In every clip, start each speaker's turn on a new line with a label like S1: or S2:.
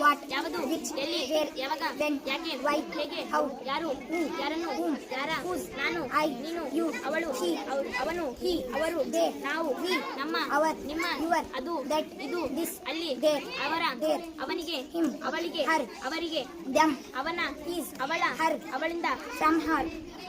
S1: What?
S2: ಯಾವುದು
S1: Which?
S2: ಎಲ್ಲಿ? ಯಾವಾಗ
S1: When?
S2: ಯಾಕೆ
S1: Why?
S2: ಹೇಗೆ
S1: How?
S2: ಯಾರು
S1: Who?
S2: ಯಾರನ್ನು
S1: Whom?
S2: ಯಾರ
S1: Whose?
S2: ನಾನು
S1: I.
S2: ನೀನು
S1: You.
S2: ಅವಳು. ಅವ್ರು- ಅವನು
S1: He.
S2: ಅವರು
S1: They.
S2: ನಾವು
S1: We.
S2: ನಮ್ಮ
S1: Our.
S2: ನಿಮ್ಮ
S1: Your.
S2: ಅದು
S1: That.
S2: ಇದು
S1: This.
S2: ಅಲ್ಲಿ
S1: There.
S2: ಅವರ
S1: There.
S2: ಅವನಿಗೆ
S1: Him.
S2: ಅವಳಿಗೆ
S1: Her.
S2: ಅವರಿಗೆ
S1: Them.
S2: ಅವನ
S1: His.
S2: ಅವಳ
S1: Her.
S2: ಅವಳಿಂದ
S1: From her.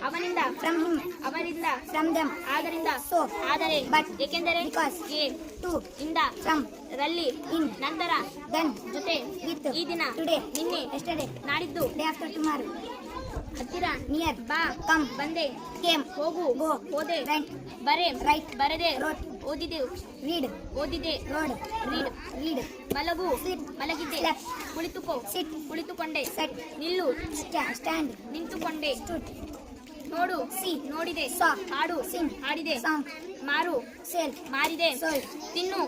S2: ಅವನಿಂದ
S1: From him.
S2: ಅವರಿಂದ
S1: From them.
S2: ಆದ್ದರಿಂದ
S1: So.
S2: ಆದರೆ
S1: But.
S2: ಏಕೆಂದರೆ
S1: Because.
S2: ಏ
S1: To.
S2: ಇಂದ
S1: From.
S2: ರಲ್ಲಿ
S1: ಇನ್
S2: ನಂತರ
S1: ಡನ್
S2: ಜೊತೆ
S1: ವಿತ್
S2: ಈ ದಿನ
S1: ಟುಡೇ
S2: ನಿನ್ನೆ
S1: ಎಸ್ಟರ್ಡೇ
S2: ನಾಡಿದ್ದು
S1: ಡೇ ಆಫ್ಟರ್ ಟುಮಾರೋ
S2: ಹತ್ತಿರ
S1: ನಿಯರ್
S2: ಬಾ
S1: ಕಮ್
S2: ಬಂದೆ
S1: ಕೇಮ್
S2: ಹೋಗು
S1: ಗೋ
S2: ಓದೆ
S1: ರೈಟ್
S2: ಬರೆ
S1: ರೈಟ್
S2: ಬರೆದೆ
S1: ರೋಡ್
S2: ಓದಿದೆ
S1: ರೀಡ್
S2: ಓದಿದೆ
S1: ರೋಡ್
S2: ರೀಡ್
S1: ರೀಡ್
S2: ಮಲಗು ಸಿಟ್
S1: ಮಲಗಿದೆ
S2: ಕುಳಿತುಕೋ
S1: ಸಿಟ್
S2: ಕುಳಿತುಕೊಂಡೆ
S1: ಸೆಟ್
S2: ನಿಲ್ಲು
S1: ಸ್ಟ್ಯಾಂಡ್
S2: ನಿಂತುಕೊಂಡೆ
S1: ಸ್ಟುಟ್
S2: ನೋಡು
S1: ಸಿ
S2: ನೋಡಿದೆ
S1: ಸಾ
S2: ಹಾಡು
S1: ಸಿಂಗ್
S2: ಹಾಡಿದೆ
S1: ಸಾಂಗ್
S2: ಮಾರು
S1: ಸೇಲ್
S2: ಮಾರಿದೆ
S1: ಸೋಲ್
S2: ತಿನ್ನು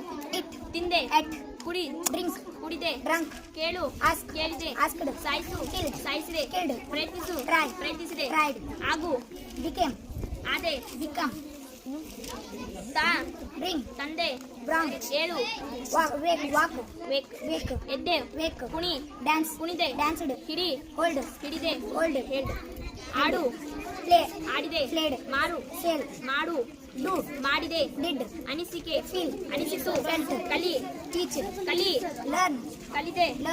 S2: ತಿಂದೆ.
S1: ಎಟ್
S2: ಕುಡಿ.
S1: ಡ್ರಿಂಕ್.
S2: ಕುಡಿದೆ.
S1: ಡ್ರಂಕ್.
S2: ಕೇಳು.
S1: ಆಸ್ಕ್.
S2: ಕೇಳಿದೆ.
S1: ಆಸ್ಕಡೆ
S2: ಸಾಯಿಸು.
S1: ಕಿಲ್
S2: ಸಾಯಿಸಿದೆ.
S1: ಕಿಲ್ಡ್
S2: ಪ್ರಯತ್ನಿಸು.
S1: ಟ್ರೈ.
S2: ಪ್ರಯತ್ನಿಸಿದೆ.
S1: ಟ್ರೈಡ್
S2: ಆಗು.
S1: ಬಿಕೆಮ್.
S2: ಆದೆ.
S1: ಬಿಕಮ್.
S2: ತಾ.
S1: ಡ್ರಿಂಕ್.
S2: ತಂದೆ.
S1: ಬ್ರಾಂ
S2: ಏಳು.
S1: Walk wake walk.
S2: Wake.
S1: Wake.
S2: ಎದ್ದೆ.
S1: ವೇಕ್.
S2: ಕುಣಿ.
S1: ಡ್ಯಾನ್ಸ್.
S2: ಕುಣಿದೆ.
S1: ಡ್ಯಾನ್ಸ್ಡ್
S2: ಹಿಡಿ.
S1: ಹೋಲ್ಡ್
S2: ಹಿಡಿದೆ.
S1: ಹೋಲ್ಡ್
S2: ಹೆಡ್ ಆಡು.
S1: Play.
S2: ಆಡಿದೆ
S1: Played.
S2: ಮಾರು
S1: Sell.
S2: ಮಾಡು
S1: Do.
S2: ಮಾಡಿದೆ
S1: Did.
S2: ಅನಿಸಿಕೆ
S1: Feel.
S2: ಅನಿಸಿತು
S1: Felt.
S2: ಕಲಿ
S1: Teach.
S2: ಕಲಿ
S1: Learn.
S2: ಕಲಿದೆ
S1: Learn.